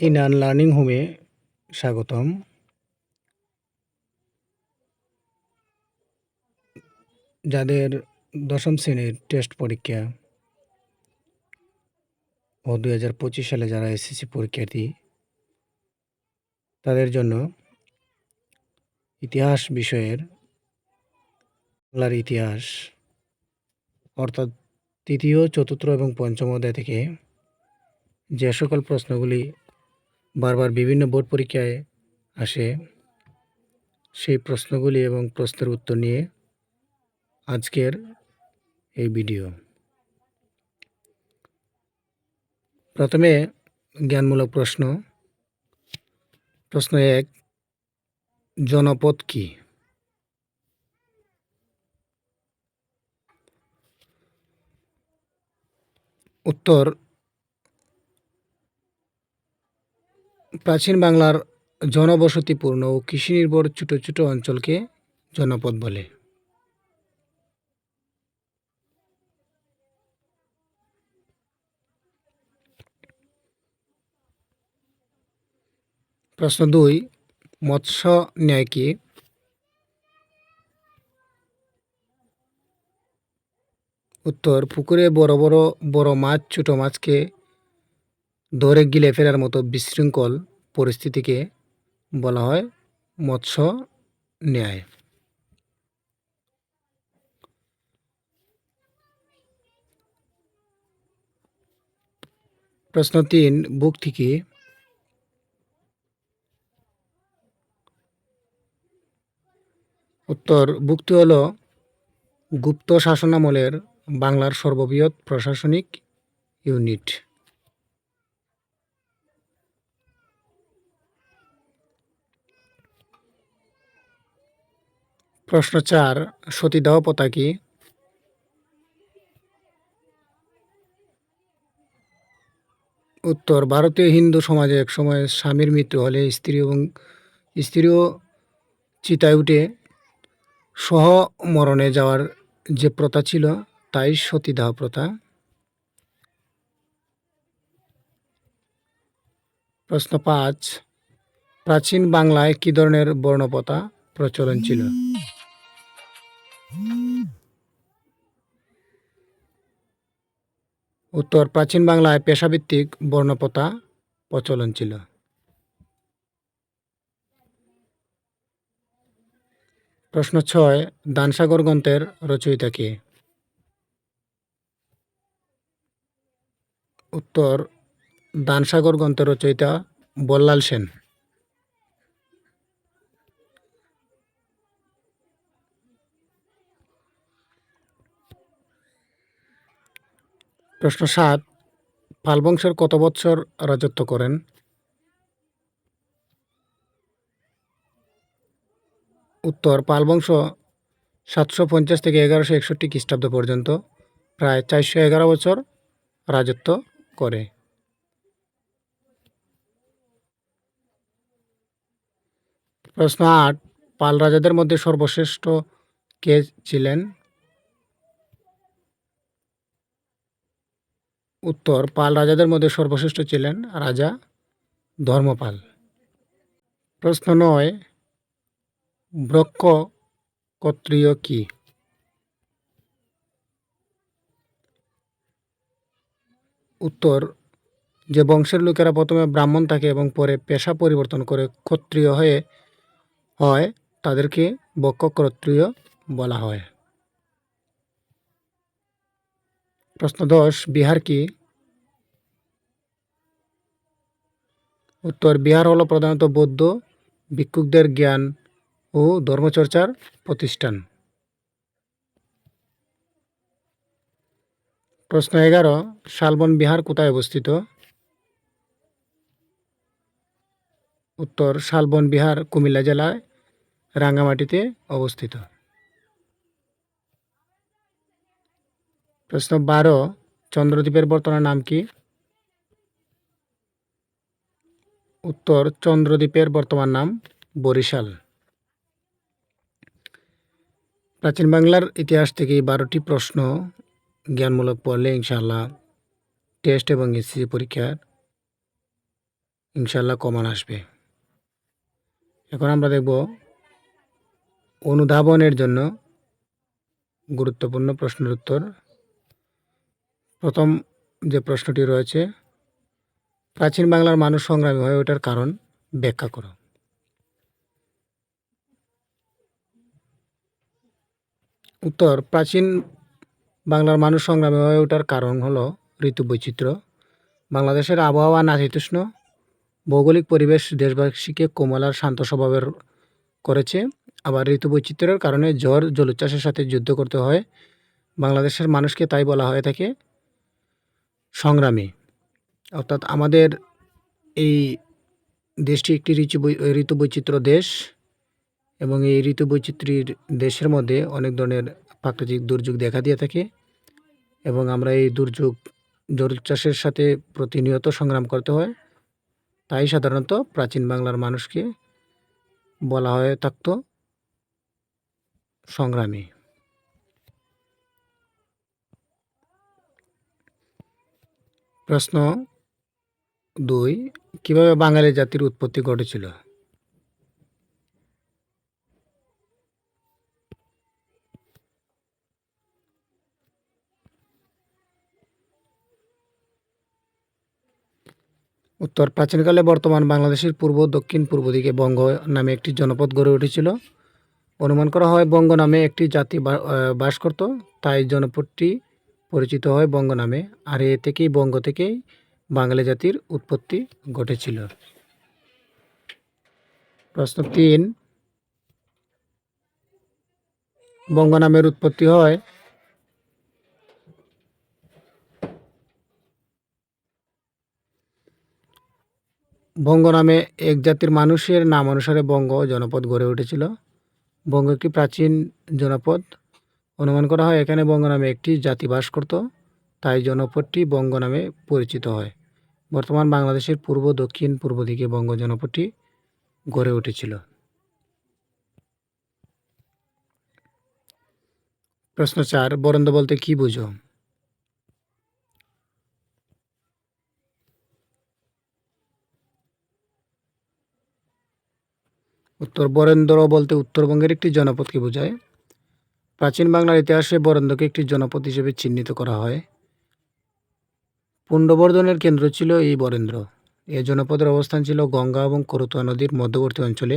Inan learning হোমে স্বাগতম। যাদের দশম শ্রেণির টেস্ট পরীক্ষা ও দুই হাজার পঁচিশ সালে যারা এসএসসি পরীক্ষার্থী, তাদের জন্য ইতিহাস বিষয়ের বাংলার ইতিহাস, অর্থাৎ তৃতীয়, চতুর্থ এবং পঞ্চম অধ্যায় থেকে যে সকল প্রশ্নগুলি বারবার বিভিন্ন বোর্ড পরীক্ষায় আসে সেই প্রশ্নগুলি এবং প্রশ্নের উত্তর নিয়ে আজকের এই ভিডিও। প্রথমে জ্ঞানমূলক প্রশ্ন। প্রশ্ন এক, জনপদ কি? উত্তর প্রাচীন বাংলার জনবসতিপূর্ণ ও কৃষি নির্ভর ছোট ছোট অঞ্চলকে জনপদ বলে। প্রশ্ন দুই, মৎস্য ন্যায় কি? উত্তর, পুকুরে বড় বড় বড় মাছ, ছোট মাছকে ধরে গিলে ফেরার মতো বিশৃঙ্খল পরিস্থিতিকে বলা হয় মৎস্য ন্যায়। প্রশ্ন তিন, বুক থেকে উত্তর ভুক্তি হল গুপ্ত শাসনামলের বাংলার সর্ববৃহৎ প্রশাসনিক ইউনিট। প্রশ্ন চার সতীদাহ প্রথা কি উত্তর, ভারতীয় হিন্দু সমাজে একসময় স্বামীর মৃত্যু হলে স্ত্রী এবং স্ত্রীও চিতায় উঠে সহ মরণে যাওয়ার যে প্রথা ছিল, তাই সতীদাহ প্রথা। প্রশ্ন পাঁচ, প্রাচীন বাংলায় কি ধরনের বর্ণপতা প্রচলন ছিল? উত্তর প্রাচীন বাংলায় পেশাভিত্তিক বর্ণপতা প্রচলন ছিল। প্রশ্ন ছয়, দানসাগর গ্রন্থের রচয়িতা কে? উত্তর, দানসাগর গ্রন্থের রচয়িতা বল্লাল সেন। প্রশ্ন সাত পাল বংশের কত বৎসর রাজত্ব করেন? উত্তর পাল বংশ সাতশো পঞ্চাশ থেকে এগারোশো একষট্টি খ্রিস্টাব্দ পর্যন্ত প্রায় চারশো এগারো বছর রাজত্ব করে। প্রশ্ন আট, পাল রাজাদের মধ্যে সর্বশ্রেষ্ঠ কে ছিলেন? উত্তর পাল রাজাদের মধ্যে সর্বশ্রেষ্ঠ ছিলেন রাজা ধর্মপাল। প্রশ্ন নয়, ব্রক্ষ ক্ষত্রিয় কি? উত্তর, যে বংশের লোকেরা প্রথমে ব্রাহ্মণ থাকে এবং পরে পেশা পরিবর্তন করে ক্ষত্রিয় হয়ে হয়, তাদেরকে বক্ষ ক্ষত্রিয় বলা হয়। প্রশ্ন দশ, বিহার কি? উত্তর, বিহার হলো প্রধানত বৌদ্ধ ভিক্ষুকদের জ্ঞান ও ধর্মচর্চার প্রতিষ্ঠান। প্রশ্ন এগারো, শালবন বিহার কোথায় অবস্থিত? উত্তর, শালবন বিহার কুমিল্লা জেলায় রাঙ্গামাটিতে অবস্থিত। প্রশ্ন বারো, চন্দ্রদ্বীপের বর্তমান নাম কি? উত্তর, চন্দ্রদ্বীপের বর্তমান নাম বরিশাল। প্রাচীন বাংলার ইতিহাস থেকে বারোটি প্রশ্ন জ্ঞানমূলক পড়লে ইনশাল্লাহ টেস্ট এবং এসএসসি পরীক্ষার ইনশাল্লাহ কমান আসবে। এখন আমরা দেখব অনুধাবনের জন্য গুরুত্বপূর্ণ প্রশ্নের উত্তর প্রথম যে প্রশ্নটি রয়েছে, প্রাচীন বাংলার মানুষ সংগ্রামী হয়ে ওঠার কারণ ব্যাখ্যা করো। উত্তর, প্রাচীন বাংলার মানুষ সংগ্রামী হয়ে ওঠার কারণ হলো ঋতু বৈচিত্র্য। বাংলাদেশের আবহাওয়া নাতিতুষ্ণ ভৌগোলিক পরিবেশ দেশবাসীকে কোমল আর শান্ত স্বভাবের করেছে। আবার ঋতু বৈচিত্র্যের কারণে ঝড়, জলোচ্ছ্বাসের সাথে যুদ্ধ করতে হয়। বাংলাদেশের মানুষকে তাই বলা হয়ে থাকে সংগ্রামী। অর্থাৎ আমাদের এই দেশটি একটি ঋতু ঋতু বৈচিত্র্য দেশ এবং এই ঋতু বৈচিত্র্যের দেশের মধ্যে অনেক ধরনের প্রাকৃতিক দুর্যোগ দেখা দিয়ে থাকে এবং আমরা এই দুর্যোগ জলোচ্ছ্বাসের সাথে প্রতিনিয়ত সংগ্রাম করতে হয়। তাই সাধারণত প্রাচীন বাংলার মানুষকে বলা হয়ে থাকতো সংগ্রামী। প্রশ্ন দুই, কীভাবে বাঙালি জাতির উৎপত্তি ঘটেছিল? উত্তর, প্রাচীনকালে বর্তমান বাংলাদেশের পূর্ব, দক্ষিণ, পূর্ব দিকে বঙ্গ নামে একটি জনপদ গড়ে উঠেছিল। অনুমান করা হয় বঙ্গ নামে একটি জাতি বাস করত, তাই জনপদটি পরিচিত হয় বঙ্গ নামে। আর এ থেকেই বঙ্গ থেকেই বাঙালি জাতির উৎপত্তি ঘটেছিল। প্রশ্ন তিন, বঙ্গ নামের উৎপত্তি হয় বঙ্গ নামে এক জাতির মানুষের নাম অনুসারে বঙ্গ জনপদ গড়ে উঠেছিল। বঙ্গ একটি প্রাচীন জনপদ? অনুমান করা হয়, এখানে বঙ্গ নামে একটি জাতি বাস করত, তাই জনপদটি বঙ্গ নামে পরিচিত হয়। বর্তমান বাংলাদেশের পূর্ব, দক্ষিণ, পূর্ব দিকে বঙ্গ জনপদটি গড়ে উঠেছিল। প্রশ্ন চার, বরেন্দ্র বলতে কি বুঝো? উত্তর, বরেন্দ্র বলতে উত্তরবঙ্গের একটি জনপদকে বোঝায়? প্রাচীন বাংলার ইতিহাসে বরেন্দ্রকে একটি জনপদ হিসেবে চিহ্নিত করা হয়। পুণ্ডবর্ধনের কেন্দ্র ছিল এই বরেন্দ্র। এই জনপদের অবস্থান ছিল গঙ্গা এবং করতোয়া নদীর মধ্যবর্তী অঞ্চলে।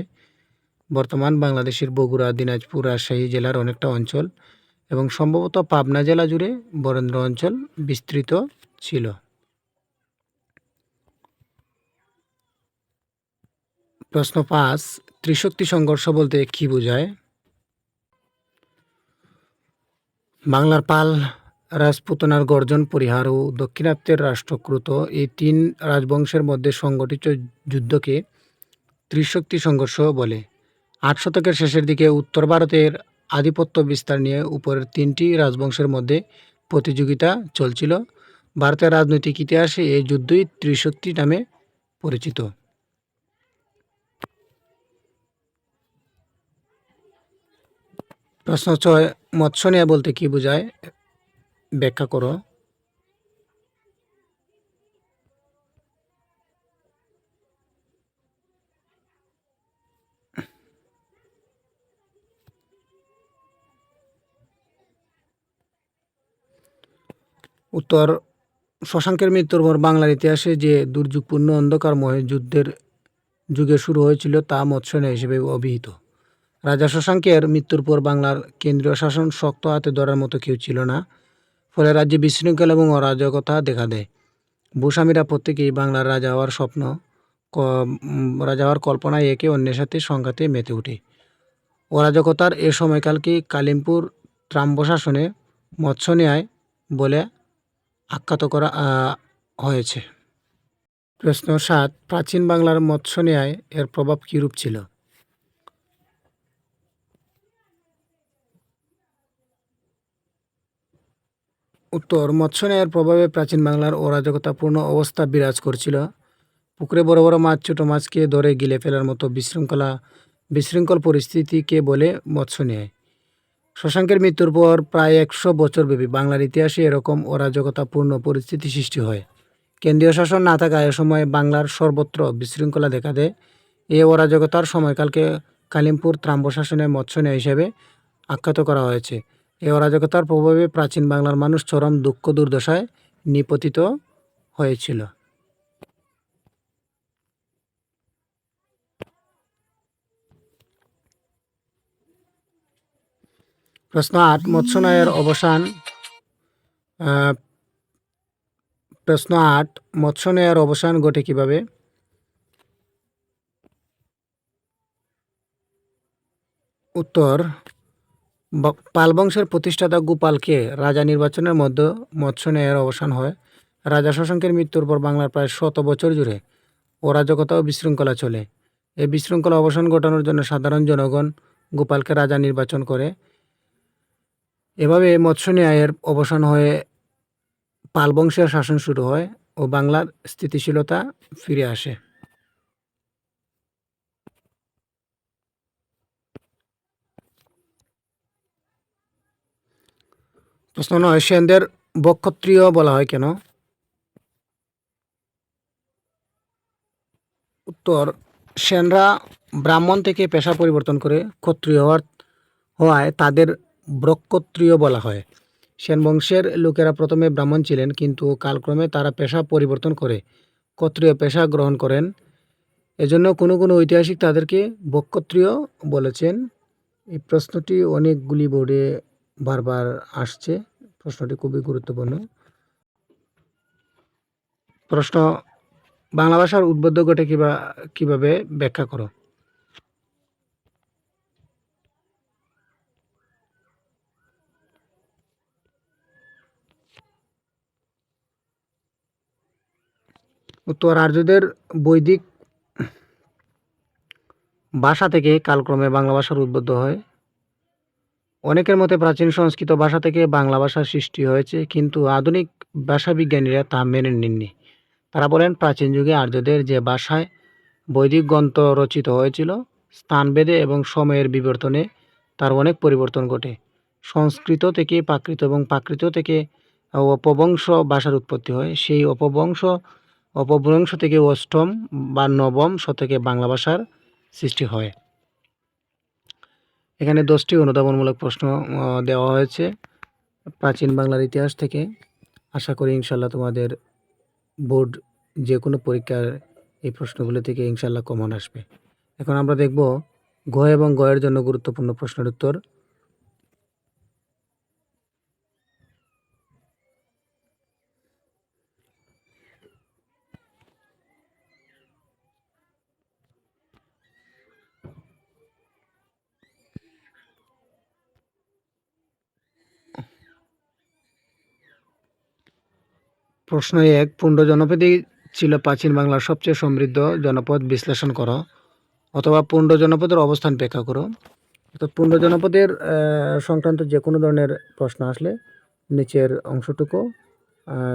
বর্তমান বাংলাদেশের বগুড়া, দিনাজপুর, রাজশাহী জেলার অনেকটা অঞ্চল এবং সম্ভবত পাবনা জেলা জুড়ে বরেন্দ্র অঞ্চল বিস্তৃত ছিল। প্রশ্ন পাঁচ, ত্রিশক্তি সংঘর্ষ বলতে কি বোঝায়? বাংলার পাল রাজপুতনার গর্জন, পরিহার ও দক্ষিণাত্যের রাষ্ট্রকৃত এই তিন রাজবংশের মধ্যে সংগঠিত যুদ্ধকে ত্রিশক্তি সংঘর্ষ বলে। আট শতকের শেষের দিকে উত্তর ভারতের আধিপত্য বিস্তার নিয়ে উপরের তিনটি রাজবংশের মধ্যে প্রতিযোগিতা চলছিল। ভারতের রাজনৈতিক ইতিহাসে এই যুদ্ধই ত্রিশক্তি নামে পরিচিত। প্রশ্ন ছয় মৎস্য নেয়া বলতে কি বোঝায়? ব্যাখ্যা করো। উত্তর, শশাঙ্কের মৃত্যুর পর বাংলার ইতিহাসে যে দুর্যোগপূর্ণ অন্ধকারময় যুদ্ধের যুগে শুরু হয়েছিল, তা মৎস্যনিয়া হিসেবে অভিহিত। রাজা শশাঙ্কের মৃত্যুর পর বাংলার কেন্দ্রীয় শাসন শক্ত হাতে ধরার মতো কেউ ছিল না, ফলে রাজ্যে বিশৃঙ্খলা এবং অরাজকতা দেখা দেয়। ভূস্বামীরা প্রত্যেকেই বাংলার রাজা হওয়ার স্বপ্ন রাজা হওয়ার কল্পনায় একে অন্যের সাথে সংঘাতে মেতে ওঠে। অরাজকতার এ সময়কালকে কালিমপুর ত্রাম্ব শাসনে মৎস্য ন্যায় বলে আখ্যাত করা হয়েছে। প্রশ্ন সাত, প্রাচীন বাংলার মৎস্য ন্যায় এর প্রভাব কীরূপ ছিল? উত্তর, মৎস্য ন্যায়ের প্রভাবে প্রাচীন বাংলার অরাজকতাপূর্ণ অবস্থা বিরাজ করছিল। পুকুরে বড় বড় মাছ, ছোট মাছকে ধরে গিলে ফেলার মতো বিশৃঙ্খলা, বিশৃঙ্খল পরিস্থিতিকে বলে মৎস্য ন্যায়। শশাঙ্কের মৃত্যুর পর প্রায় একশো বছরব্যাপী বাংলার ইতিহাসে এরকম অরাজকতাপূর্ণ পরিস্থিতি সৃষ্টি হয়। কেন্দ্রীয় শাসন না থাকা এ সময় বাংলার সর্বত্র বিশৃঙ্খলা দেখা দেয়। এই অরাজকতার সময়কালকে কালিমপুর ত্রাম্ব শাসনের মৎস্যনীয় হিসেবে আখ্যাত করা হয়েছে। এই অরাজকতার প্রভাবে প্রাচীন বাংলার মানুষ চরম দুঃখ দুর্দশায় নিপতিত হয়েছিল। প্রশ্ন আট, মৎস্যনয়ের অবসান প্রশ্ন আট, মৎস্যনয়ের অবসান ঘটে কীভাবে? উত্তর ব- পাল বংশের প্রতিষ্ঠাতা গোপালকে রাজা নির্বাচনের মধ্যে মৎস্যনয়ের অবসান হয়। রাজা শশাঙ্কের মৃত্যুর পর বাংলার প্রায় শত বছর জুড়ে অরাজকতা ও বিশৃঙ্খলা চলে। এই বিশৃঙ্খলা অবসান ঘটানোর জন্য সাধারণ জনগণ গোপালকে রাজা নির্বাচন করে। এভাবে মৎস্য ন্যায়ের অবসান হয়ে পাল বংশের শাসন শুরু হয় ও বাংলার স্থিতিশীলতা ফিরে আসে। প্রশ্ন নয় সেনদের বক্ষত্রিয় বলা হয় কেন? উত্তর, সেনরা ব্রাহ্মণ থেকে পেশা পরিবর্তন করে ক্ষত্রিয় হওয়ার হওয়ায় তাদের ব্রক্ষত্রিয় বলা হয়। সেন বংশের লোকেরা প্রথমে ব্রাহ্মণ ছিলেন, কিন্তু কালক্রমে তারা পেশা পরিবর্তন করে ক্ষত্রিয় পেশা গ্রহণ করেন। এজন্য কোনো কোনো ঐতিহাসিক তাদেরকে বক্ষত্রিয় বলেছেন। এই প্রশ্নটি অনেকগুলি বোর্ডে বারবার আসছে। প্রশ্নটি খুবই গুরুত্বপূর্ণ। প্রশ্ন, বাংলা ভাষার উদ্বুদ্ধ ঘটে কিবা, কীভাবে ব্যাখ্যা করো? উত্তর, আর্যদের বৈদিক ভাষা থেকে কালক্রমে বাংলা ভাষার উদ্বুদ্ধ হয়। অনেকের মতে প্রাচীন সংস্কৃত ভাষা থেকে বাংলা ভাষার সৃষ্টি হয়েছে, কিন্তু আধুনিক ভাষাবিজ্ঞানীরা তা মেনে নেননি। তারা বলেন, প্রাচীন যুগে আর্যদের যে ভাষায় বৈদিক গ্রন্থ রচিত হয়েছিল, স্থানভেদে এবং সময়ের বিবর্তনে তার অনেক পরিবর্তন ঘটে। সংস্কৃত থেকে প্রাকৃত এবং প্রাকৃত থেকে অপবংশ ভাষার উৎপত্তি হয়। সেই অপবংশ, অপভ্রংশ থেকে অষ্টম বা নবম শতকে বাংলা ভাষার সৃষ্টি হয়। এখানে দশটি অনুধাবনমূলক প্রশ্ন দেওয়া হয়েছে প্রাচীন বাংলার ইতিহাস থেকে। আশা করি ইনশাল্লাহ তোমাদের বোর্ড যে কোনো পরীক্ষার এই প্রশ্নগুলো থেকে ইনশাল্লাহ কমন আসবে। এখন আমরা দেখব গ এবং গয়ের জন্য গুরুত্বপূর্ণ প্রশ্নের উত্তর। প্রশ্ন এক পুণ্ড জনপদই ছিল প্রাচীন বাংলার সবচেয়ে সমৃদ্ধ জনপদ বিশ্লেষণ করো, অথবা পুণ্ড জনপদের অবস্থান ব্যাখ্যা করো। তো পুণ্ড জনপদের সংক্রান্ত যে কোনো ধরনের প্রশ্ন আসলে নিচের অংশটুকু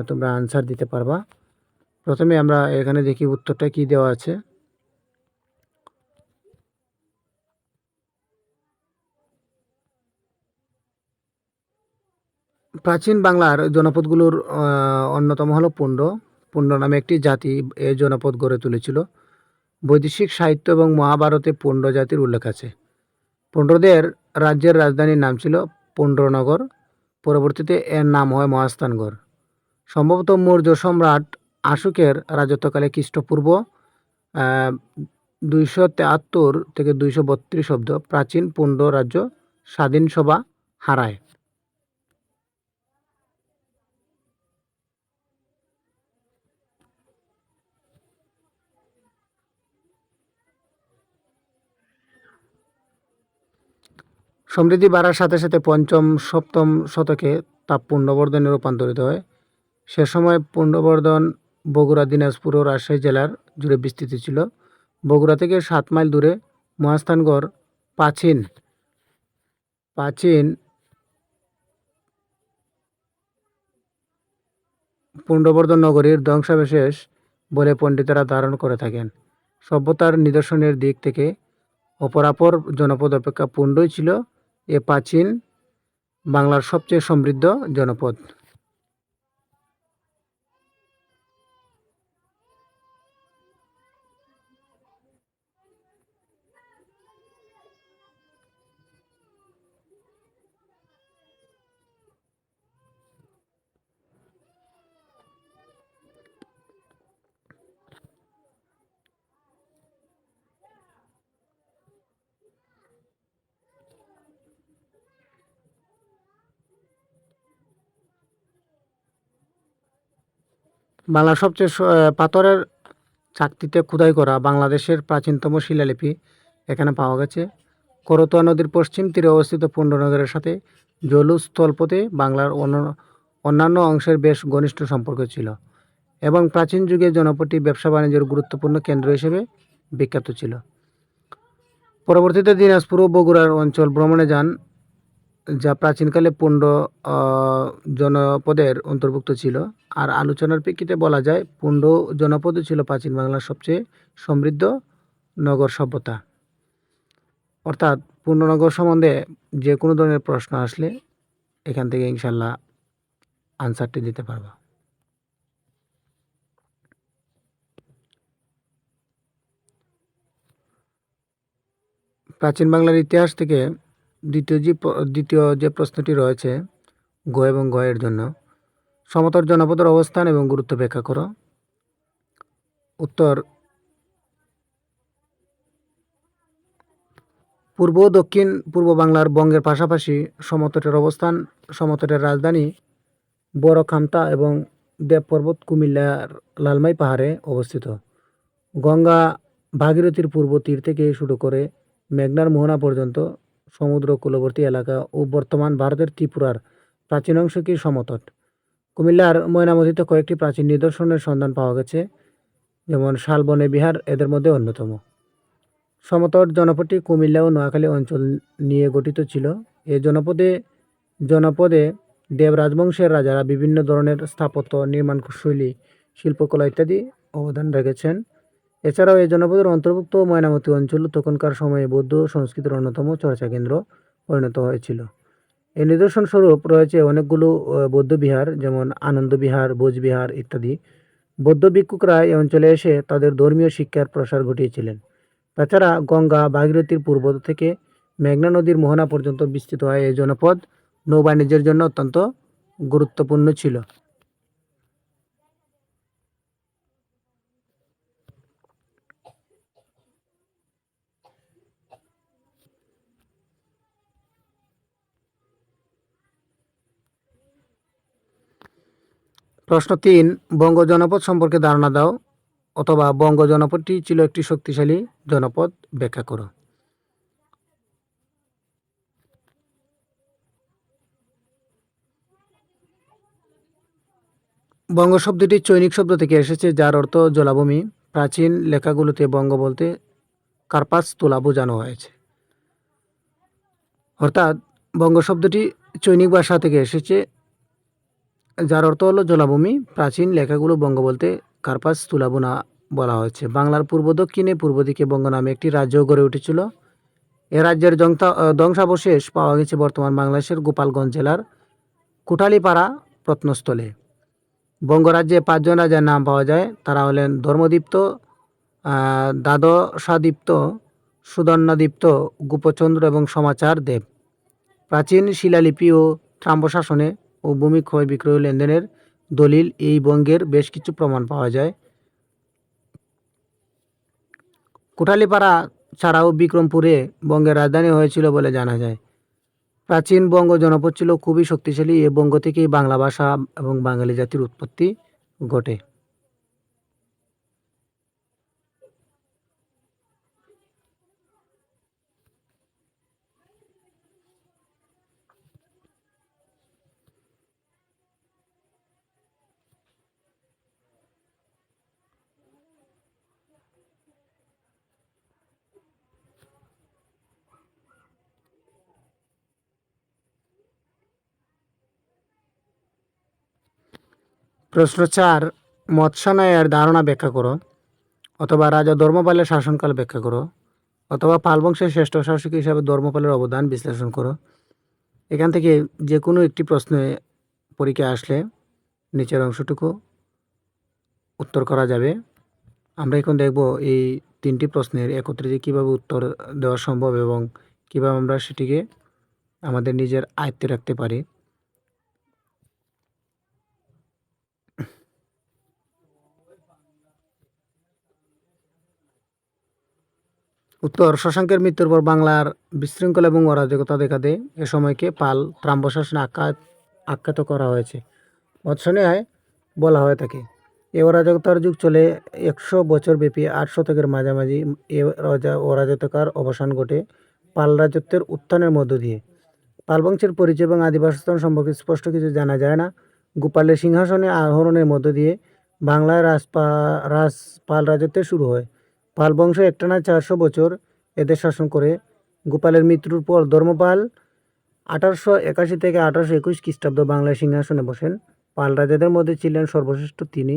তোমরা আনসার দিতে পারবা। প্রথমে আমরা এখানে দেখি উত্তরটা কি দেওয়া আছে। প্রাচীন বাংলার জনপদগুলোর অন্যতম হলো পুণ্ড। পুণ্ড নামে একটি জাতি এই জনপদ গড়ে তুলেছিল। বৈদেশিক সাহিত্য এবং মহাভারতে পুণ্ড জাতির উল্লেখ আছে। পুণ্ড্রদের রাজ্যের রাজধানীর নাম ছিল পুণ্ড্রনগর পরবর্তীতে এর নাম হয় মহাস্থানগড়। সম্ভবত মৌর্য সম্রাট আশুকের রাজত্বকালে খ্রিস্টপূর্ব দুইশো তেয়াত্তর থেকে দুইশো বত্রিশ অব্দ প্রাচীন পুণ্ড রাজ্য স্বাধীন সভা হারায়। সমৃদ্ধি বাড়ার সাথে সাথে পঞ্চম, সপ্তম শতকে তা পুণ্যবর্ধনে রূপান্তরিত হয়। সে সময় পুণ্যবর্ধন বগুড়া, দিনাজপুর ও রাজশাহী জেলার জুড়ে বিস্তৃত ছিল। বগুড়া থেকে সাত মাইল দূরে মহাস্থানগড় প্রাচীন প্রাচীন পুণ্ডবর্ধন নগরীর ধ্বংসাবশেষ বলে পণ্ডিতেরা ধারণ করে থাকেন। সভ্যতার নিদর্শনের দিক থেকে অপরাপর জনপদ অপেক্ষা পুণ্ডই ছিল। এ প্রাচীন বাংলার সবচেয়ে সমৃদ্ধ জনপদ। বাংলার সবচেয়ে পাথরের চাকতিতে খোদাই করা বাংলাদেশের প্রাচীনতম শিলালিপি এখানে পাওয়া গেছে। করতোয়া নদীর পশ্চিম তীরে অবস্থিত পুণ্ডনগরের সাথে জলু স্থলপথে বাংলার অন্য- অন্যান্য অংশের বেশ ঘনিষ্ঠ সম্পর্ক ছিল এবং প্রাচীন যুগে জনপদটি ব্যবসা বাণিজ্যের গুরুত্বপূর্ণ কেন্দ্র হিসেবে বিখ্যাত ছিল। পরবর্তীতে দিনাজপুর ও বগুড়ার অঞ্চল ভ্রমণে যান যা প্রাচীনকালে পুণ্ড জনপদের অন্তর্ভুক্ত ছিল। আর আলোচনার প্রেক্ষিতে বলা যায়, পুণ্ড জনপদও ছিল প্রাচীন বাংলার সবচেয়ে সমৃদ্ধ নগর সভ্যতা। অর্থাৎ পূর্ণনগর সম্বন্ধে যে কোনো ধরনের প্রশ্ন আসলে এখান থেকে ইনশাল্লাহ আনসারটি দিতে পারবা। প্রাচীন বাংলার ইতিহাস থেকে দ্বিতীয় যে দ্বিতীয় যে প্রশ্নটি রয়েছে, গ এবং গ এর জন্য সমতর জনপদের অবস্থান এবং গুরুত্ব ব্যাখ্যা করো। উত্তর, পূর্ব, দক্ষিণ, পূর্ব বাংলার বঙ্গের পাশাপাশি সমতটের অবস্থান, সমতটের রাজধানী বড় খামতা এবং দেব পর্বত কুমিল্লার লালমাই পাহাড়ে অবস্থিত। গঙ্গা ভাগীরথীর পূর্ব তীর থেকে শুরু করে মেঘনার মোহনা পর্যন্ত সমুদ্র কূলবর্তী এলাকা ও বর্তমান ভারতের ত্রিপুরার প্রাচীন অংশকে সমতট। কুমিল্লার ময়নামতিতে কয়েকটি প্রাচীন নিদর্শনের সন্ধান পাওয়া গেছে, যেমন শালবনে বিহার, এদের মধ্যে অন্যতম। সমতট জনপদটি কুমিল্লা ও নোয়াখালী অঞ্চল নিয়ে গঠিত ছিল। এই জনপদে জনপদে দেব রাজবংশের রাজারা বিভিন্ন ধরনের স্থাপত্য নির্মাণ শৈলী শিল্পকলা ইত্যাদি অবদান রেখেছেন। এছাড়াও এই জনপদের অন্তর্ভুক্ত ময়নামতি অঞ্চল তখনকার সময়ে বৌদ্ধ সংস্কৃতির অন্যতম চর্চা কেন্দ্র পরিণত হয়েছিল। এই নিদর্শন স্বরূপ রয়েছে অনেকগুলো বৌদ্ধ বিহার, যেমন আনন্দ বিহার বোঝবিহার ইত্যাদি। বৌদ্ধ ভিক্ষুকরা এই অঞ্চলে এসে তাদের ধর্মীয় শিক্ষার প্রসার ঘটিয়েছিলেন। তাছাড়া গঙ্গা, ভাগীরথীর পূর্ব থেকে মেঘনা নদীর মোহনা পর্যন্ত বিস্তৃত হয়। এই জনপদ নৌবাণিজ্যের জন্য অত্যন্ত গুরুত্বপূর্ণ ছিল। প্রশ্ন তিন বঙ্গ জনপদ সম্পর্কে ধারণা দাও, অথবা বঙ্গ জনপদটি ছিল একটি শক্তিশালী জনপদ, ব্যাখ্যা করো। বঙ্গ শব্দটি চৈনিক শব্দ থেকে এসেছে, যার অর্থ জলাভূমি। প্রাচীন লেখাগুলোতে বঙ্গ বলতে কার্পাস, তোলা বোঝানো হয়েছে। অর্থাৎ বঙ্গ শব্দটি চৈনিক ভাষা থেকে এসেছে যার অর্থ হলো জলাভূমি, প্রাচীন লেখাগুলো বঙ্গ বলতে কার্পাস তুলাবোনা বলা হয়েছে। বাংলার পূর্ব, দক্ষিণে, পূর্ব দিকে বঙ্গ নামে একটি রাজ্য গড়ে উঠেছিল। এ রাজ্যের ধ্বংসাবশেষ পাওয়া গেছে বর্তমান বাংলাদেশের গোপালগঞ্জ জেলার কুঠালীপাড়া প্রত্নস্থলে। বঙ্গরাজ্যে পাঁচজন রাজার নাম পাওয়া যায়। তারা হলেন ধর্মদীপ্ত দ্বাদশাদীপ্ত, সুদর্ণদীপ্ত, গোপচন্দ্র এবং সমাচার দেব। প্রাচীন শিলালিপি ও তাম্রশাসনে ও ভূমি ক্রয় বিক্রয় লেনদেনের দলিল এই বঙ্গের বেশ কিছু প্রমাণ পাওয়া যায়। কোটালিপাড়া ছাড়াও বিক্রমপুরে বঙ্গের রাজধানী হয়েছিল বলে জানা যায়। প্রাচীন বঙ্গ জনপদ ছিল খুবই শক্তিশালী, এ বঙ্গ থেকেই বাংলা ভাষা এবং বাঙালি জাতির উৎপত্তি ঘটে। প্রশ্ন চার মৎস্যানয়ের ধারণা ব্যাখ্যা করো, অথবা রাজা ধর্মপালের শাসনকাল ব্যাখ্যা করো, অথবা পাল বংশের শ্রেষ্ঠ শাসক হিসাবে ধর্মপালের অবদান বিশ্লেষণ করো। এখান থেকে যে কোনো একটি প্রশ্নে পরীক্ষা আসলে নিচের অংশটুকু উত্তর করা যাবে। আমরা এখন দেখব এই তিনটি প্রশ্নের একত্রিত কীভাবে উত্তর দেওয়া সম্ভব এবং কীভাবে আমরা সেটিকে আমাদের নিজের আয়ত্তে রাখতে পারি। উত্তর, শশাঙ্কের মৃত্যুর পর বাংলার বিশৃঙ্খলা এবং অরাজকতা দেখা দেয়। এ সময়কে পাল ত্রাম্বশাসনে আখ্যা আখ্যাত করা হয়েছে। মৎস্যনেয় বলা হয়ে থাকে, এ অরাজকতার যুগ চলে একশো বছর ব্যাপী আট শতকের মাঝামাঝি এ রাজা অরাজকতার অবসান ঘটে পাল রাজত্বের উত্থানের মধ্য দিয়ে। পাল বংশের পরিচয় এবং আদিবাসস্থান সম্পর্কে স্পষ্ট কিছু জানা যায় না। গোপালের সিংহাসনে আহরণের মধ্য দিয়ে বাংলায় রাজপা, রাজ, পাল রাজত্বের শুরু হয়। পাল বংশ একটানা চারশো বছর এদের শাসন করে। গোপালের মৃত্যুর পর ধর্মপাল আঠারোশো একাশি থেকে আঠারোশো একুশ খ্রিস্টাব্দ বাংলায় সিংহাসনে বসেন। পাল রাজাদের মধ্যে ছিলেন সর্বশ্রেষ্ঠ তিনি।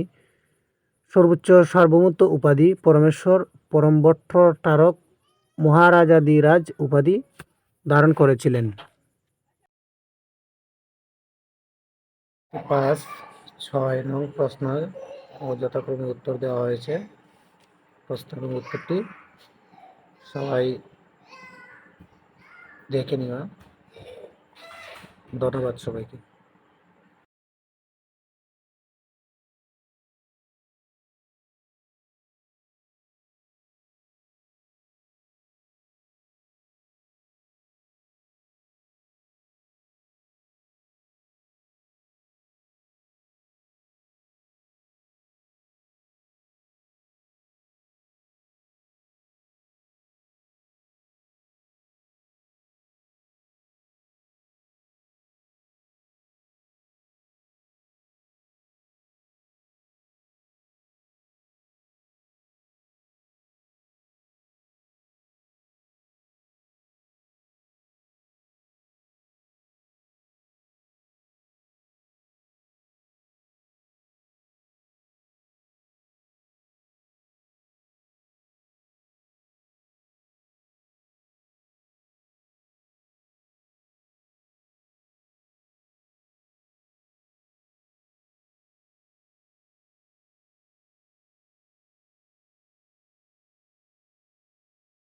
সর্বোচ্চ সার্বভৌমত্ব উপাধি, পরমেশ্বর পরমবট্ট তারক, মহারাজাদিরাজ উপাধি ধারণ করেছিলেন। পাঁচ, ছয়, নং প্রশ্ন ও যথাক্রমে উত্তর দেওয়া হয়েছে। প্রশ্ন এবং উত্তরটি সবাই দেখে নিবা ধন্যবাদ সবাইকে।